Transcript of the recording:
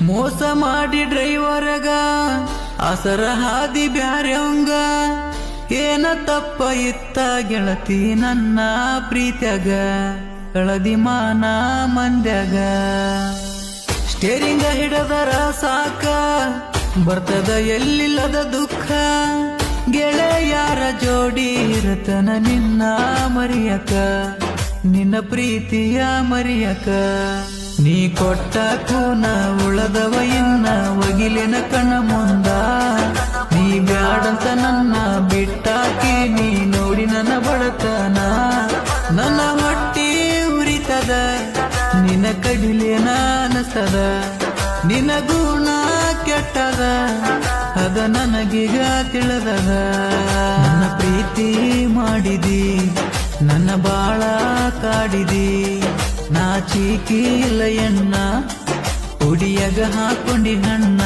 ಮೋಸ ಮಾಡಿ ಡ್ರೈವರಗ ಅಸರ ಹಾದಿ ಬ್ಯಾರ್ಯವಂಗ ಏನ ತಪ್ಪ ಇತ್ತ ಗೆಳತಿ ನನ್ನ ಪ್ರೀತ್ಯಾಗ, ಕಳದಿ ಮಾನ ಮಂದ್ಯಾಗ. ಸ್ಟೇರಿಂಗ ಹಿಡದರ ಸಾಕ, ಬರ್ತದ ಎಲ್ಲಿಲ್ಲದ ದುಃಖ. ಗೆಳೆಯಾರ ಜೋಡಿ ಇರತನ ನಿನ್ನ ಮರಿಯಕ, ನಿನ್ನ ಪ್ರೀತಿಯ ಮರಿಯಕ. ನೀ ಕೊಟ್ಟ ಕೂನ ಉಳದವ ಇನ್ನ ಒಗಿಲಿನ ಕಣ ಮುಂದ? ನೀ ಬ್ಯಾಡಂತ ನನ್ನ ಬಿಟ್ಟಾಕಿ ನೀ ನೋಡಿ ನನ್ನ ಬಡತನ. ನನ್ನ ಹೊಟ್ಟಿ ಉರಿತದ ನಿನ ಕಡಿಲೇನ ಅನಸ್ತದ ನಿನ ಗುಣ ಕೆಟ್ಟದ, ಅದ ನನಗೀಗ ತಿಳಿದದ. ನನ್ನ ಪ್ರೀತಿ ಮಾಡಿದಿ, ನನ್ನ ಬಾಳ ಕಾಡಿದಿ. ನಾಚಿಕಿ ಇಲ್ಲ ಎಣ್ಣ ಹುಡಿಯಾಗ ಹಾಕೊಂಡಿ ಹಣ್ಣ